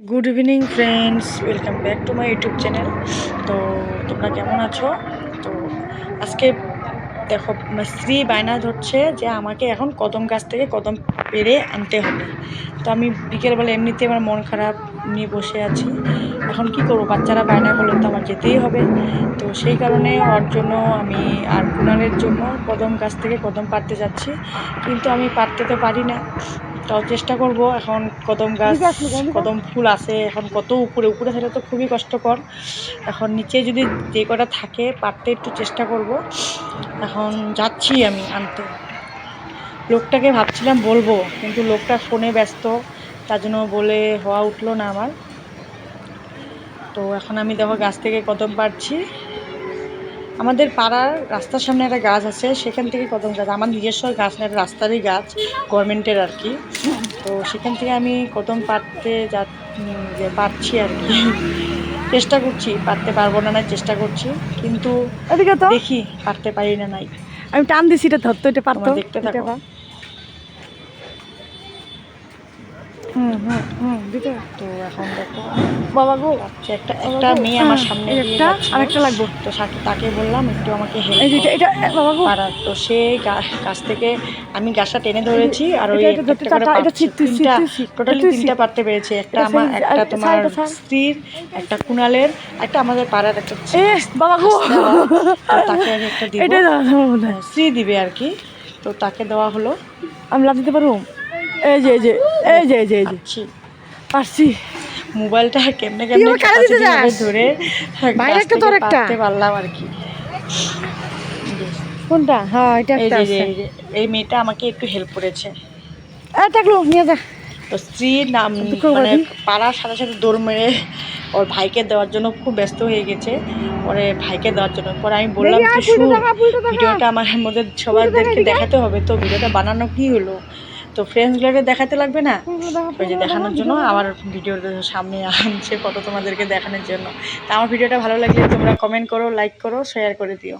Good evening friends welcome back to my YouTube channel তো তোমরা কেমন আছো? তো আজকে দেখো স্ত্রী বায়না ধরছে যে আমাকে এখন কদম গাছ থেকে কদম পেরে আনতে হবে। তো আমি বিকেলবেলা এমনিতে আমার মন খারাপ নিয়ে বসে আছি। এখন কি করব? বাচ্চারা বায়না করলে তো আমার যেতেই হবে। তো সেই কারণে ওর জন্য আমি আর কুণালের জন্য কদম গাছ থেকে কদম পারতে যাচ্ছি। কিন্তু আমি পারতে তো পারি না। তাও চেষ্টা করব। এখন কদম গাছ কদম ফুল আছে এখন কত উপরে উপরে থাকলে তো খুবই কষ্টকর। এখন নিচে যদি যে কটা থাকে পারতে একটু চেষ্টা করব। এখন যাচ্ছি আমি আনতে। লোকটাকে ভাবছিলাম বলব কিন্তু লোকটা ফোনে ব্যস্ত তার জন্য বলে হওয়া উঠল না আমার। তো এখন আমি দেখো গাছ থেকে কদম পারছি আমাদের পাড়ার রাস্তার সামনে একটা গাছ আছে সেখান থেকে কদম গাছ আমার নিজস্ব গাছ না একটা রাস্তারই গাছ গভর্নমেন্টের আর কি। তো সেখান থেকে আমি কদম পাড়তে যা যে পারছি আর কি। চেষ্টা করছি পারতে পারব না না চেষ্টা করছি কিন্তু দেখি পারতে পারি না নাই। আমি টান দিছি এটা ধরতো এটা পারতো। দেখতে থাকো। হুম হুম হুম দিতে। তো এখন দেখো বাবা গো একটা একটা মেয়ে আমার সামনে একটা যাচ্ছিল। আরেকটা লাগবো। তো সাথে তাকে বললাম একটু আমাকে হেল্প এটা- বাবা গো। তো সে গাছ থেকে আমি গাছটা টেনে ধরেছি আর ওই তিনটা টোটালি তিনটা পারতে পেরেছে। একটা আমার একটা তোমার। স্ত্রীর একটা কুণালের একটা আমাদের পাড়ার একটা বাবা গো। তাকে আমি একটা দিব। হ্যাঁ, স্ত্রী দিবে আর কি। তো তাকে দেওয়া হলো। আমি লাভ দিতে পারব? এই যে এই যে এই যে এই যে এই যে। পারছি। মোবাইলটা কেমনে কেমনে আমার দিতে যাস? ধরে বাইরে একটা তোর একটা। পারলাম আর কি। কোনটা? হ্যাঁ এটা একটা এই মেয়েটা আমাকে একটু হেল্প করেছে। এই থাকল নিয়ে যা। তো স্ত্রীর নাম মানে পাড়ার সাথে সাথে দৌড় মেরে ওর ভাইকে দেওয়ার জন্য খুব ব্যস্ত হয়ে গেছে। পরে ভাইকে দেওয়ার জন্য। পরে আমি বললাম। ভিডিওটা আমার মধ্যে সবাইদেরকে দেখাতে হবে। তো ভিডিওটা বানানো কি হলো? তো ফ্রেন্ডসগুলোকে দেখাতে লাগবে না? ওই যে দেখানোর জন্য আমার ভিডিও সামনে আনছে কত তোমাদেরকে দেখানোর জন্য। তা আমার ভিডিওটা ভালো লাগলে তোমরা কমেন্ট করো লাইক করো শেয়ার করে দিও।